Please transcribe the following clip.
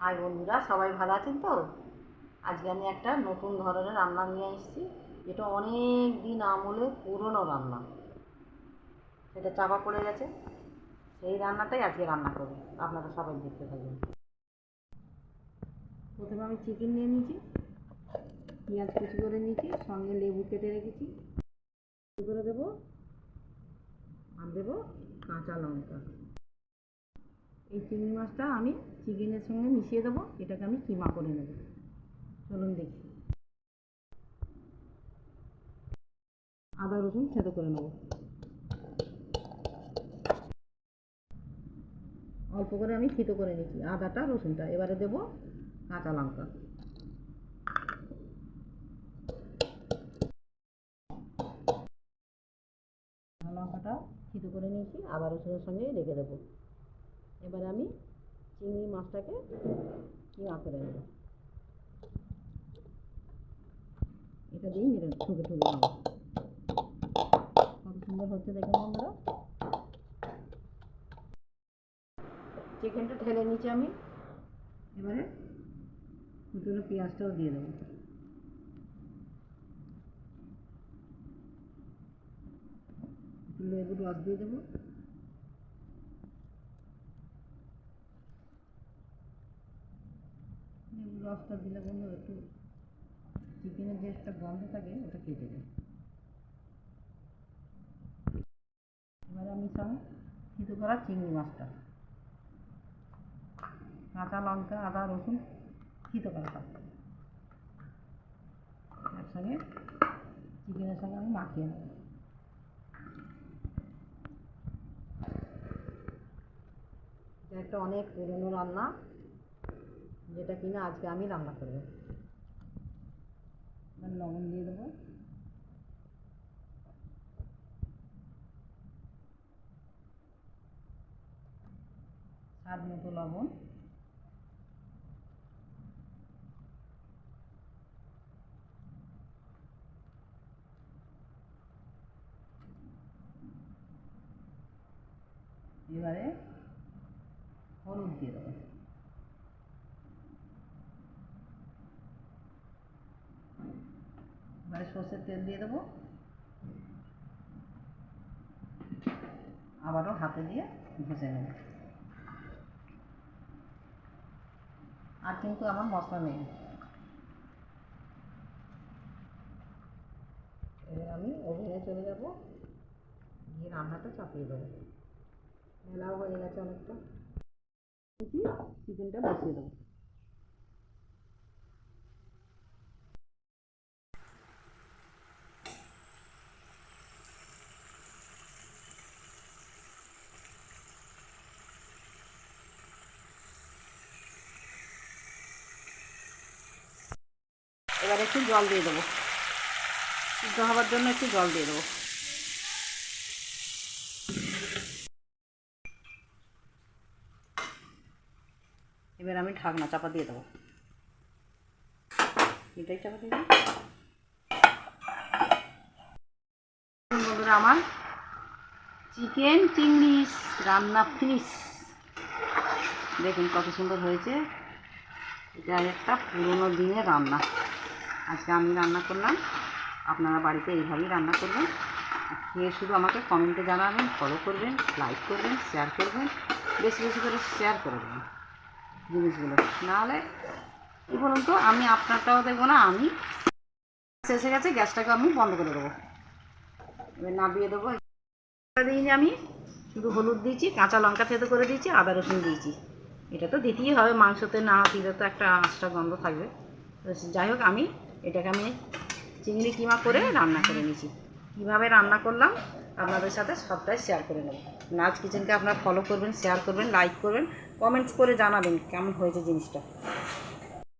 High বন্ধুরা, সবাই ভালো আছেন তো? আজকে আমি একটা নতুন ধরনের রান্না নিয়ে এসেছি। এটা অনেক দিন আমলে পুরনো রান্না। সেটা চাপা পড়ে গেছে। সেই রান্নাটাই আজকে রান্না করব। আপনারা সবাই দেখতে থাকবেন প্রথমে আমি চিকেন নিয়ে নিয়েছি। পেঁয়াজ কুচি করে নিয়েছি। সঙ্গে লেবু কেটে রেখেছি। করে দেবো, আর দেবো কাঁচা লঙ্কা। এই চিংড়ি মাছটা আমি চিকেনের সঙ্গে মিশিয়ে দেবো, এটাকে আমি কিমা করে নেব। চলুন দেখি। আদা, রসুন থেতো করে নেব। অল্প করে আমি থেতো করে নিচ্ছি, আদাটা, রসুনটা। এবারে দেবো কাঁচা লঙ্কা। লঙ্কাটা থেতো করে নিয়েছি, আদা, রসুনের সঙ্গে রেখে দেবো। এবার আমি চিংড়ি মাছটাকে কিমা করে নেব? এটা দিয়েই মেরে ঠুকে ঠুকে নেব কত সুন্দর হচ্ছে দেখুন বন্ধুরা। চিকেনটা ঢেলে নিচ্ছি আমি। এবারে কুচুনো পেঁয়াজটাও দিয়ে দেবো। লেবুর রস দিয়ে দেবো লেবুর রসটা দিলে বন্ধু একটু চিকেনের যে একটা গন্ধ থাকে, ওটা কেটে যায় এবারে আমি সব সিদ্ধ করা চিংড়ি মাছটা। কাঁচা লঙ্কা, আদা, রসুন সিদ্ধ করা সব। একসঙ্গে চিকেনের সঙ্গে আমি মাখিয়ে নেব। এটা একটা অনেক পুরনো রান্না। যেটা কিনা আজকে আমি রান্না করব। লবণ দিয়ে দেবো। স্বাদ মতো লবণ। এবারে হলুদ দিয়ে দেবো এবারে সর্ষের তেল দিয়ে দেবো আবারও হাতে দিয়ে ঘষে নেব। আর কিন্তু আমার মশলা নেই। এবার আমি ওভেনে চলে যাব। গিয়ে রান্নাটা চাপিয়ে দেবো। মেলাও হয়ে গেছে অনেকটা। চিকেনটা বসিয়ে দেবো। এবার একটু জল দিয়ে দেবো। সিদ্ধ হওয়ার জন্য একটু জল দিয়ে দেবো। এবার আমি ঢাকনা চাপা দিয়ে দেবো। এটাই চাপা দিয়ে দিই। বন্ধুরা আমার চিকেন চিংড়ি রান্না ফিনিশ দেখুন কত সুন্দর হয়েছে। এটা একটা পুরোনো দিনের রান্না। আজকে আমি রান্না করলাম। আপনারা বাড়িতে এইভাবেই রান্না করবেন। খেয়ে শুধু আমাকে কমেন্টে জানাবেন ফলো করবেন লাইক করবেন শেয়ার করবেন, বেশি বেশি করে শেয়ার করে দেবেন জিনিসগুলো। নাহলে, কী বলুন তো, আমি আপনারটাও দেখব না, আমি শেষে গেছে গ্যাসটাকে আমি বন্ধ করে দেবো। এবার নাবিয়ে দেবো। দিইনি আমি শুধু হলুদ দিয়েছি, কাঁচা লঙ্কা থেতো করে দিয়েছি, আদা রসুন দিয়েছি। এটা তো দিতেই হবে, মাংসতে না দিলে তো একটা আঁচটা গন্ধ থাকবে। যাই হোক, আমি এটাকে আমি চিংড়ি কিমা করে রান্না করে নিয়েছি। কীভাবে রান্না করলাম, আপনাদের সাথে সবটাই শেয়ার করে নেব। নাচ কিচেনকে আপনারা ফলো করবেন শেয়ার করবেন লাইক করবেন কমেন্টস করে জানাবেন কেমন হয়েছে জিনিসটা।